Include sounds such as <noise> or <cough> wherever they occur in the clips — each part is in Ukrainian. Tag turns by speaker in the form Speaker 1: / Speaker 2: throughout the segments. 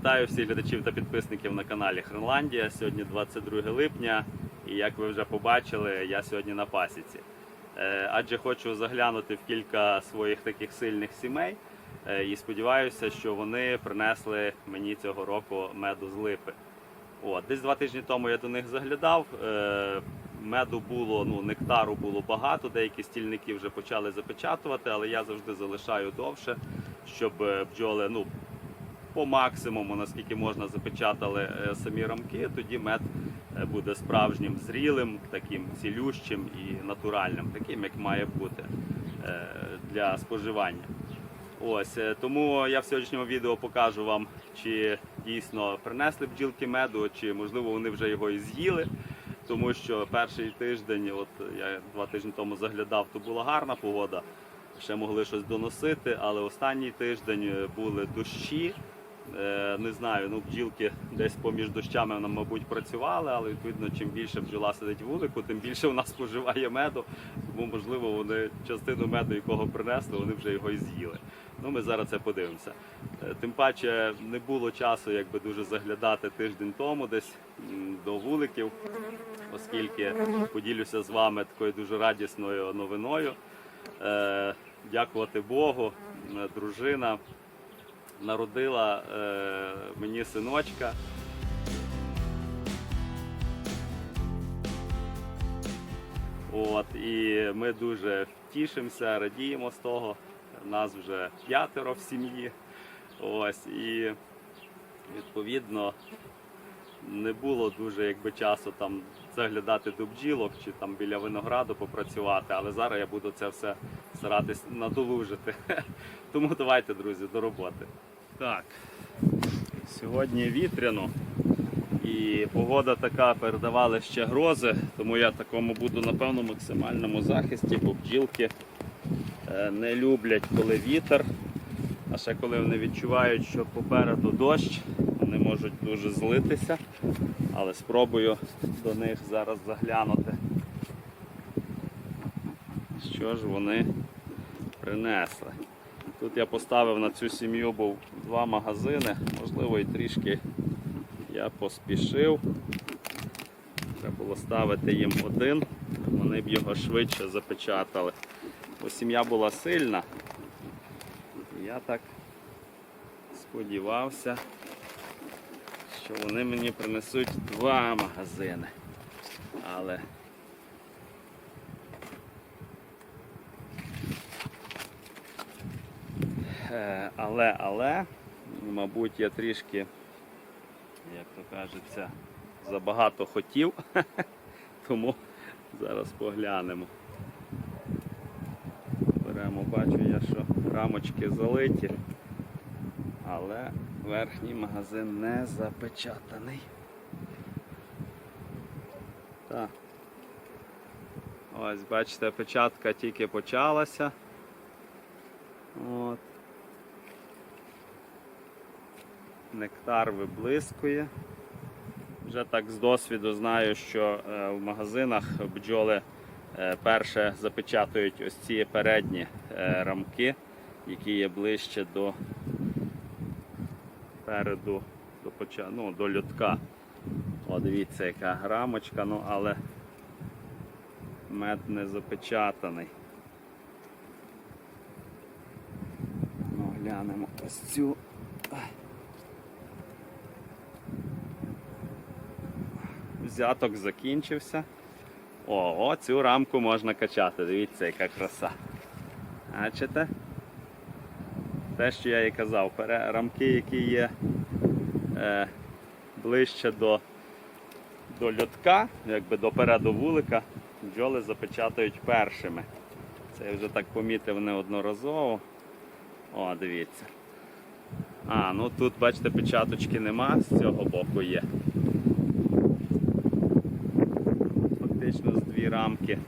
Speaker 1: Вітаю всіх глядачів та підписників на каналі Хренландія. Сьогодні 22 липня, і як ви вже побачили, я сьогодні на пасіці. Е, Адже хочу заглянути в кілька своїх таких сильних сімей е, і сподіваюся, що вони принесли мені цього року меду з липи. От, десь два тижні тому я до них заглядав. Е, Меду було, ну, нектару було багато, деякі стільники вже почали запечатувати, але я завжди залишаю довше, щоб бджоли ну, по максимуму, наскільки можна, запечатали е, самі рамки, тоді мед е, буде справжнім зрілим, таким цілющим і натуральним, таким, як має бути е, для споживання. Ось тому я в сьогоднішньому відео покажу вам, чи дійсно принесли бджілки меду, чи можливо вони вже його і з'їли. Тому що перший тиждень, от я два тижні тому заглядав, то була гарна погода, ще могли щось доносити, але останній тиждень були дощі. Е, Не знаю, ну бджілки десь поміж дощами мабуть, працювали, але відповідно, чим більше бджола сидить вулику, тим більше вона <laughs> споживає меду. Тому, можливо, вони частину меду, якого принесли, вони вже його і з'їли. Ну, ми зараз це подивимося. Е, Тим паче не було часу якби дуже заглядати тиждень тому десь до вуликів, оскільки поділюся з вами такою дуже радісною новиною. Е, Дякувати Богу, дружина народила е, мені синочка. От, і ми дуже тішимося, радіємо з того. Нас вже п'ятеро в сім'ї. Ось, і відповідно не було дуже якби, часу там заглядати до бджілок чи там біля винограду попрацювати, але зараз я буду це все старатись надолужити. <laughs> Тому давайте, друзі, до роботи. Так, сьогодні вітряно. І погода така передавали ще грози, тому я такому буду напевно максимальному захисті, бо бджілки е, не люблять, коли вітер. А ще коли вони відчувають, що попереду дощ, вони можуть дуже злитися. Але спробую до них зараз заглянути. Що ж вони принесли. Тут я поставив на цю сім'ю був два магазини, можливо і трішки я поспішив. Треба було ставити їм один, вони б його швидше запечатали. Бо сім'я була сильна. Я так сподівався, що вони мені принесуть два магазини. Але але, але, мабуть, я трішки як то кажеться, забагато хотів, <laughs> тому зараз поглянемо. Беремо, бачу я, що рамочки залиті, але верхній магазин не запечатаний. Так. Ось, бачите, печатка тільки почалася. От. Нектар виблискує. Вже так з досвіду знаю, що е, в магазинах бджоли е, перше запечатують ось ці передні е, рамки, які є ближче до переду, до, поча... ну, до льотка. О, дивіться, яка рамочка, ну але мед не запечатаний. Ну, глянемо ось цю. Взяток закінчився. О, цю рамку можна качати. Дивіться, яка краса. Бачите? Те, що я і казав, рамки, які є е, ближче до, до льотка, якби до переду вулика, бджоли запечатають першими. Це я вже так помітив неодноразово. О, дивіться. А, ну тут, бачите, печаточки нема, з цього боку є. Фактично з дві рамки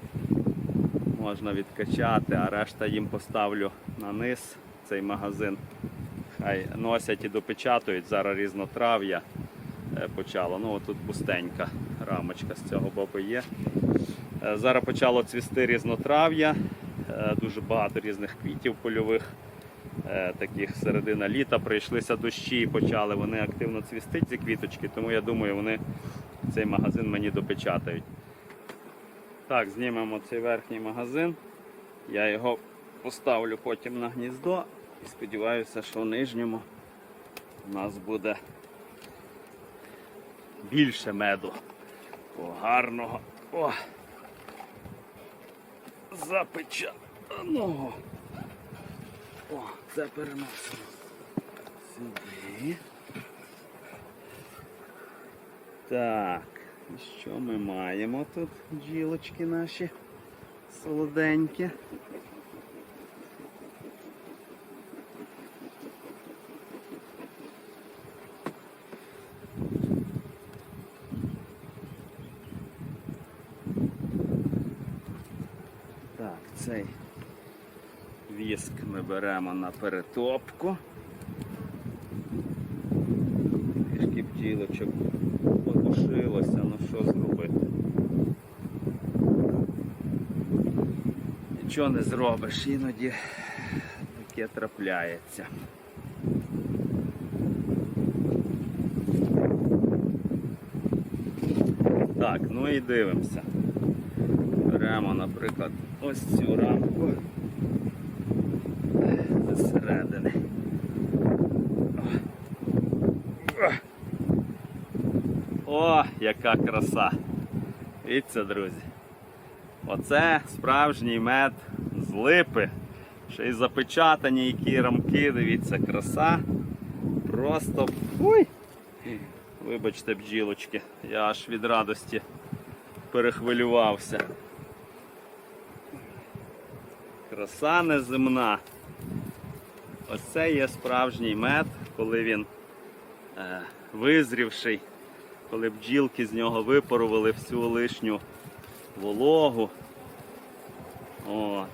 Speaker 1: можна відкачати, а решта їм поставлю на низ цей магазин. Хай носять і допечатують. Зараз різнотрав'я е, почало. Ну, тут пустенька рамочка з цього боку є. Е, Зараз почало цвісти різнотрав'я, е, дуже багато різних квітів польових таких середина літа прийшлися дощі і почали вони активно цвісти, ці квіточки, тому я думаю, вони цей магазин мені допечатають. Так, знімемо цей верхній магазин. Я його поставлю потім на гніздо і сподіваюся, що в нижньому у нас буде більше меду. О, гарного. О! Запечатаного. О, це переносимо. Сюди. Так, і що ми маємо тут? Джілочки наші солоденькі. Так, цей віск ми беремо на перетопку. Трішки бджілочок подушилося, ну що зробити? Нічого не зробиш, іноді таке трапляється. Так, ну і дивимося. Беремо, наприклад, ось цю рамку зсередини. О, яка краса! Дивіться, друзі. Оце справжній мед з липи. Ще й запечатані які рамки, дивіться, краса. Просто Ой! Вибачте, бджілочки, я аж від радості перехвилювався. Краса неземна. Оце є справжній мед, коли він е, визрівший, коли бджілки з нього випарували всю лишню вологу. О.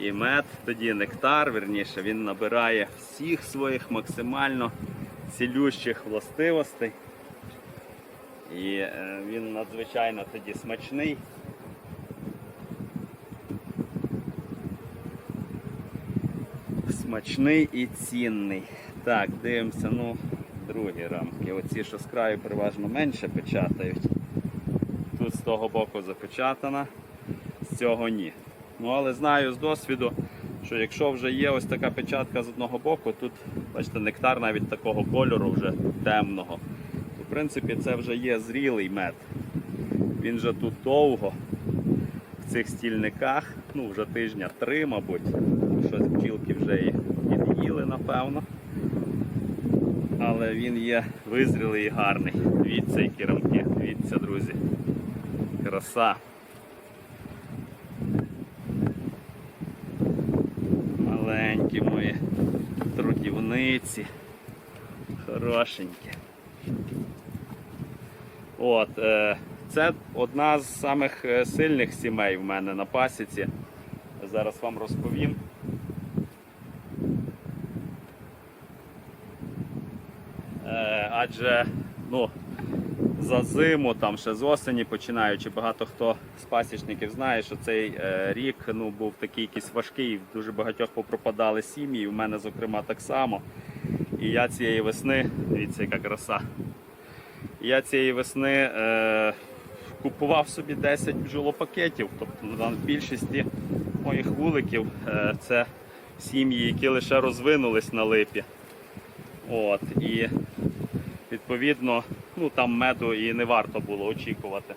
Speaker 1: І мед, тоді нектар, верніше, він набирає всіх своїх максимально цілющих властивостей. І е, він надзвичайно тоді смачний. Смачний і цінний. Так, дивимося, ну, другі рамки. Оці, що з краю переважно менше печатають. Того боку запечатана, з цього ні. Ну, але знаю з досвіду, що якщо вже є ось така печатка з одного боку, тут, бачите, нектар навіть такого кольору вже темного. В принципі, це вже є зрілий мед. Він же тут довго в цих стільниках, ну вже тижня три, мабуть. Щось бджілки вже і під'їли, напевно. Але він є визрілий і гарний. Дивіться, які рамки, дивіться, друзі. Краса. Маленькі мої трудівниці. Хорошенькі. От, е, це одна з самих е, сильних сімей в мене на пасіці. Зараз вам розповім. Е, адже ну, за зиму, там ще з осені починаючи, багато хто з пасічників знає, що цей е, рік ну, був такий якийсь важкий, дуже багатьох попропадали сім'ї, в мене, зокрема, так само. І я цієї весни, дивіться, яка краса. Я цієї весни е, купував собі 10 бджолопакетів. Тобто на більшості моїх вуликів е, це сім'ї, які лише розвинулись на липі. От, і відповідно ну, там меду і не варто було очікувати.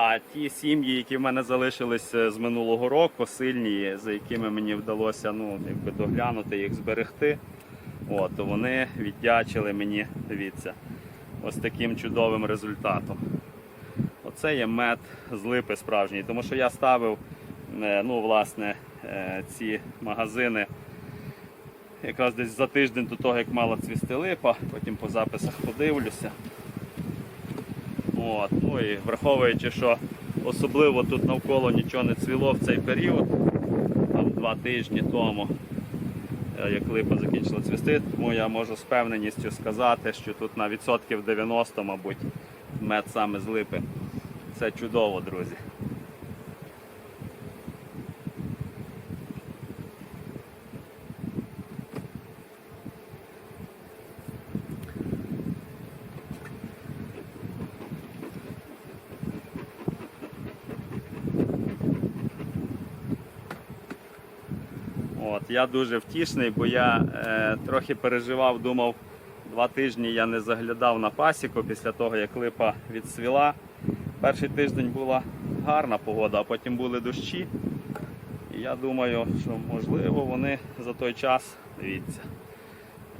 Speaker 1: А ті сім'ї, які в мене залишились е, з минулого року, сильні, за якими мені вдалося ну, якби доглянути їх зберегти, от, вони віддячили мені, дивіться, ось таким чудовим результатом. Оце є мед з липи справжній, тому що я ставив е, ну, власне, е, ці магазини якраз десь за тиждень до того, як мала цвісти липа, потім по записах подивлюся. От, ну і враховуючи, що особливо тут навколо нічого не цвіло в цей період, там два тижні тому, е, як липа закінчила цвісти, тому я можу з певненістю сказати, що тут на відсотків 90, мабуть, мед саме з липи. Це чудово, друзі. От, я дуже втішний, бо я е, трохи переживав, думав, два тижні я не заглядав на пасіку після того, як липа відсвіла. Перший тиждень була гарна погода, а потім були дощі. І я думаю, що можливо вони за той час, дивіться,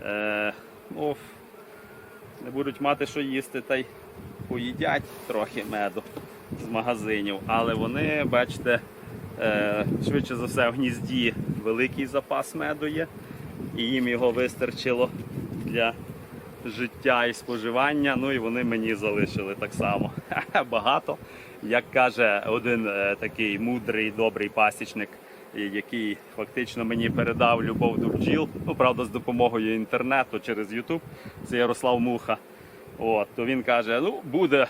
Speaker 1: е, ну, не будуть мати що їсти, та й поїдять трохи меду з магазинів. Але вони, бачите, е, швидше за все в гнізді великий запас меду є, і їм його вистачило для життя і споживання. Ну і вони мені залишили так само. <laughs> Багато. Як каже один е, такий мудрий, добрий пасічник, який фактично мені передав любов до бджіл, ну правда, з допомогою інтернету через YouTube, це Ярослав Муха. От, то він каже: ну буде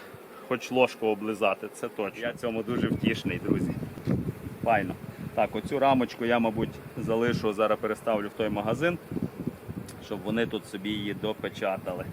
Speaker 1: хоч ложку облизати, це точно. Я цьому дуже втішний, друзі. Файно. Так, оцю рамочку я, мабуть, залишу, зараз переставлю в той магазин, щоб вони тут собі її допечатали.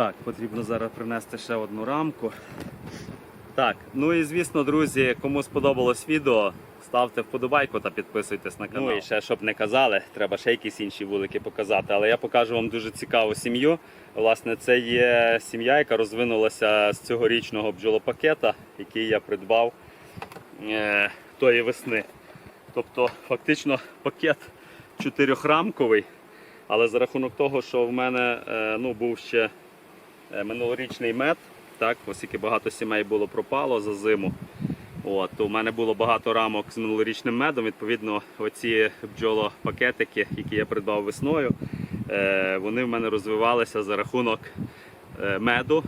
Speaker 1: Так, потрібно зараз принести ще одну рамку. Так, ну і звісно, друзі, кому сподобалось відео, ставте вподобайку та підписуйтесь на канал. Ну і ще щоб не казали, треба ще якісь інші вулики показати. Але я покажу вам дуже цікаву сім'ю. Власне, це є сім'я, яка розвинулася з цьогорічного бджолопакета, який я придбав е, тої весни. Тобто, фактично, пакет чотирьохрамковий. Але за рахунок того, що в мене е, ну, був ще минулорічний мед, так, оскільки багато сімей було пропало за зиму. От, в мене було багато рамок з минулорічним медом. Відповідно, оці бджолопакетики, які я придбав весною, е, вони в мене розвивалися за рахунок е, меду,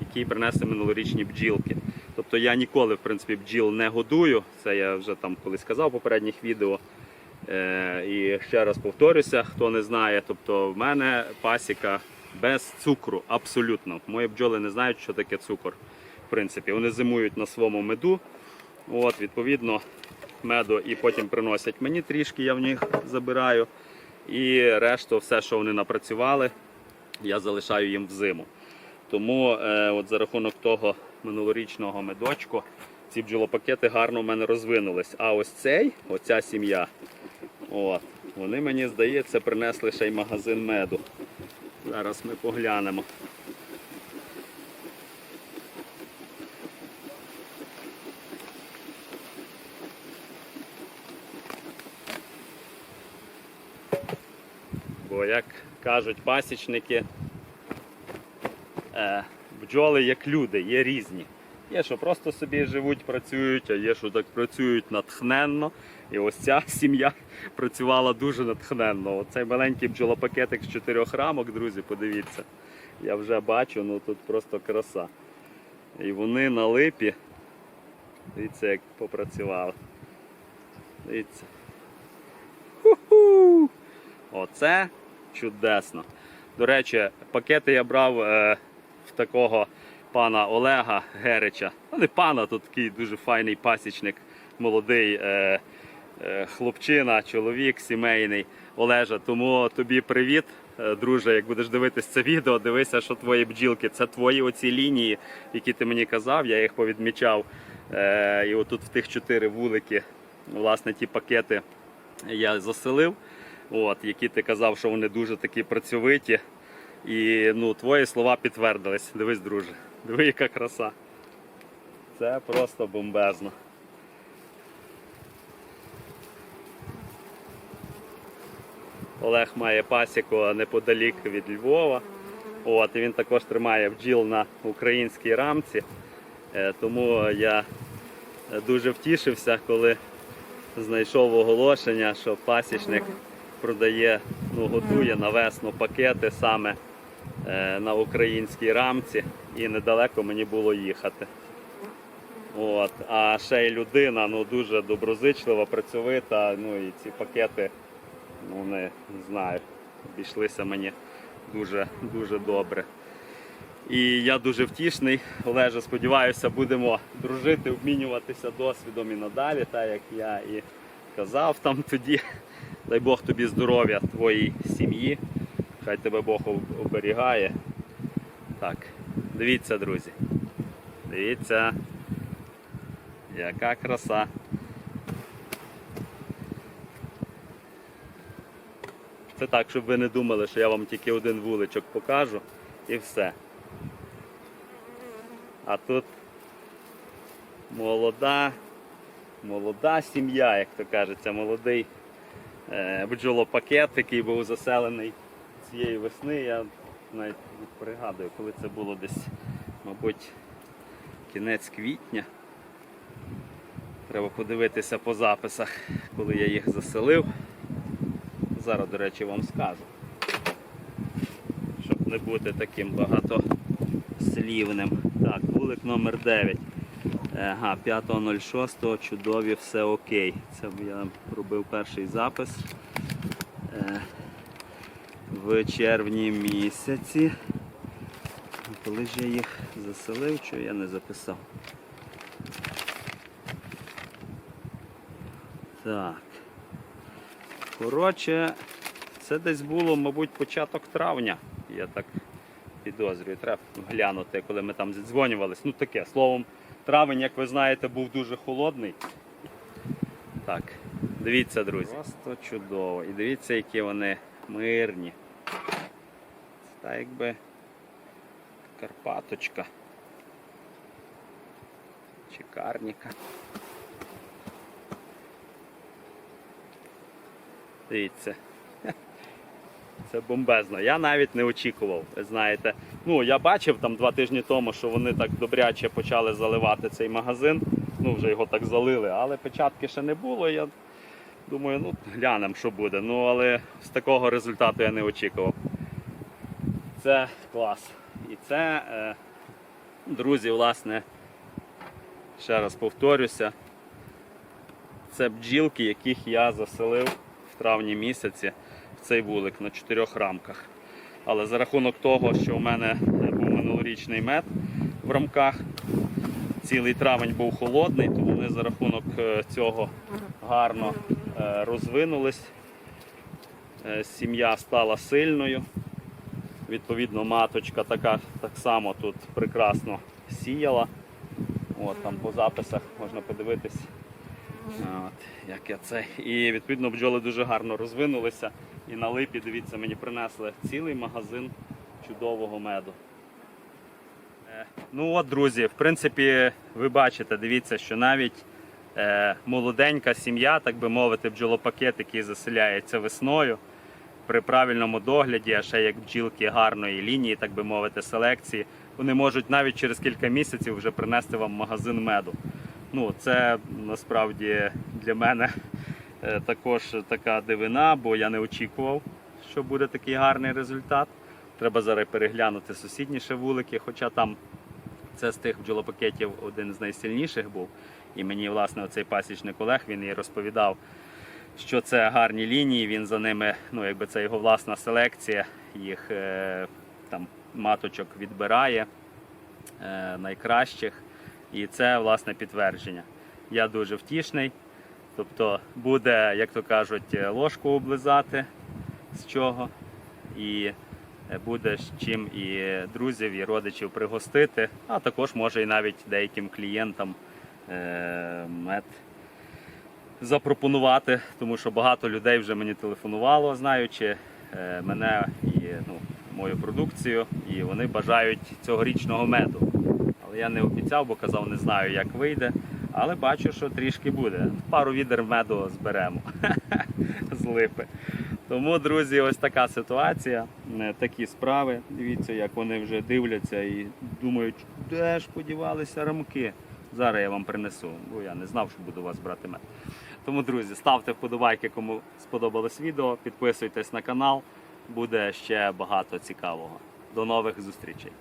Speaker 1: який принесли минулорічні бджілки. Тобто я ніколи в принципі, бджіл не годую. Це я вже там колись казав в попередніх відео. Е, і ще раз повторюся, хто не знає, тобто в мене пасіка без цукру, абсолютно. Мої бджоли не знають, що таке цукор. В принципі, вони зимують на своєму меду. От, відповідно, меду і потім приносять мені трішки, я в них забираю. І решту, все, що вони напрацювали, я залишаю їм взиму. Тому е, от за рахунок того минулорічного медочку ці бджолопакети гарно в мене розвинулись. А ось цей, оця сім'я, вони мені здається принесли ще й магазин меду. Зараз ми поглянемо. Бо, як кажуть пасічники, е, бджоли як люди, є різні. Є, що просто собі живуть, працюють, а є, що так працюють натхненно. І ось ця <laughs> сім'я працювала дуже натхненно. Оцей маленький бджолопакетик з чотирьох рамок, друзі, подивіться. Я вже бачу, ну тут просто краса. І вони на липі. Дивіться, як попрацювали. Дивіться. Ху-ху! Оце чудесно. До речі, пакети я брав е, в такого пана Олега Герича. Ну, не пана, тут такий дуже файний пасічник, молодий е, е, хлопчина, чоловік сімейний Олежа. Тому тобі привіт, е, друже. Як будеш дивитись це відео, дивися, що твої бджілки. Це твої оці лінії, які ти мені казав, я їх повідмічав. Е, і отут в тих чотири вулики, власне, ті пакети я заселив. От, які ти казав, що вони дуже такі працьовиті. І ну, твої слова підтвердились. Дивись, друже. Диви, яка краса. Це просто бомбезно. Олег має пасіку неподалік від Львова. От, він також тримає бджіл на українській рамці. Е, Тому я дуже втішився, коли знайшов оголошення, що пасічник продає, ну, готує на весну пакети саме е, на українській рамці і недалеко мені було їхати. От. А ще й людина ну, дуже доброзичлива, працьовита, ну і ці пакети, ну не знаю. обійшлися мені дуже, дуже добре. І я дуже втішний. Олеже, сподіваюся, будемо дружити, обмінюватися досвідом і надалі, так як я і казав там тоді. Дай Бог тобі здоров'я твоїй сім'ї. Хай тебе Бог оберігає. Дивіться, друзі. Дивіться, яка краса. Це так, щоб ви не думали, що я вам тільки один вуличок покажу і все. А тут молода, молода сім'я, як то кажеться, молодий е, бджолопакет, який був заселений цієї весни. Я навіть пригадую, коли це було десь, мабуть, кінець квітня. Треба подивитися по записах, коли я їх заселив. Зараз, до речі, вам скажу. Щоб не бути таким багатослівним. Так, вулик номер 9. Ага, 5.06, чудові, все окей. Це я робив перший запис е, в червні місяці. Коли ж я їх заселив, що я не записав. Так. Коротше, це десь було, мабуть, початок травня. Я так підозрюю. Треба глянути, коли ми там зідзвонювались. Ну таке, словом, травень, як ви знаєте, був дуже холодний. Так, дивіться, друзі. Просто чудово. І дивіться, які вони мирні. Так якби Карпаточка. Чи. Дивіться. <laughs> Це бомбезно. Я навіть не очікував. Ви знаєте. Ну, я бачив там два тижні тому, що вони так добряче почали заливати цей магазин. Ну, вже його так залили, але печатки ще не було. Я думаю, ну глянемо, що буде. Ну, але з такого результату я не очікував. Це клас. І це, е, друзі, власне, ще раз повторюся. Це бджілки, яких я заселив в травні місяці в цей вулик на чотирьох рамках. Але за рахунок того, що в мене був минулорічний мед в рамках, цілий травень був холодний, то вони за рахунок е, цього гарно е, розвинулись. Сім'я стала сильною. Відповідно, маточка така так само тут прекрасно сіяла. От там по записах можна подивитись. От, як я це. І відповідно бджоли дуже гарно розвинулися. І на липі, дивіться, мені принесли цілий магазин чудового меду. Е, Ну от, друзі, в принципі, ви бачите, дивіться, що навіть е, молоденька сім'я, так би мовити, бджолопакет, який заселяється весною, при правильному догляді, а ще як бджілки гарної лінії, так би мовити, селекції, вони можуть навіть через кілька місяців вже принести вам магазин меду. Ну, це насправді для мене е, також така дивина, бо я не очікував, що буде такий гарний результат. Треба зараз переглянути сусідні вулики, хоча там це з тих бджолопакетів один з найсильніших був. І мені, власне, оцей пасічник Олег він і розповідав, що це гарні лінії, він за ними, ну якби це його власна селекція, їх е, там маточок відбирає е, найкращих. І це власне підтвердження. Я дуже втішний. Тобто буде, як то кажуть, ложку облизати з чого, і е, буде з чим і друзів, і родичів пригостити, а також може і навіть деяким клієнтам е, мед запропонувати, тому що багато людей вже мені телефонувало, знаючи е, мене і ну, мою продукцію, і вони бажають цьогорічного меду. Але я не обіцяв, бо казав, не знаю, як вийде. Але бачу, що трішки буде. Пару відер меду зберемо <laughs> з липи. Тому, друзі, ось така ситуація, е, такі справи. Дивіться, як вони вже дивляться і думають, де ж подівалися рамки. Зараз я вам принесу, бо я не знав, що буду вас брати мед. Тому, друзі, ставте вподобайки, кому сподобалось відео, підписуйтесь на канал, буде ще багато цікавого. До нових зустрічей.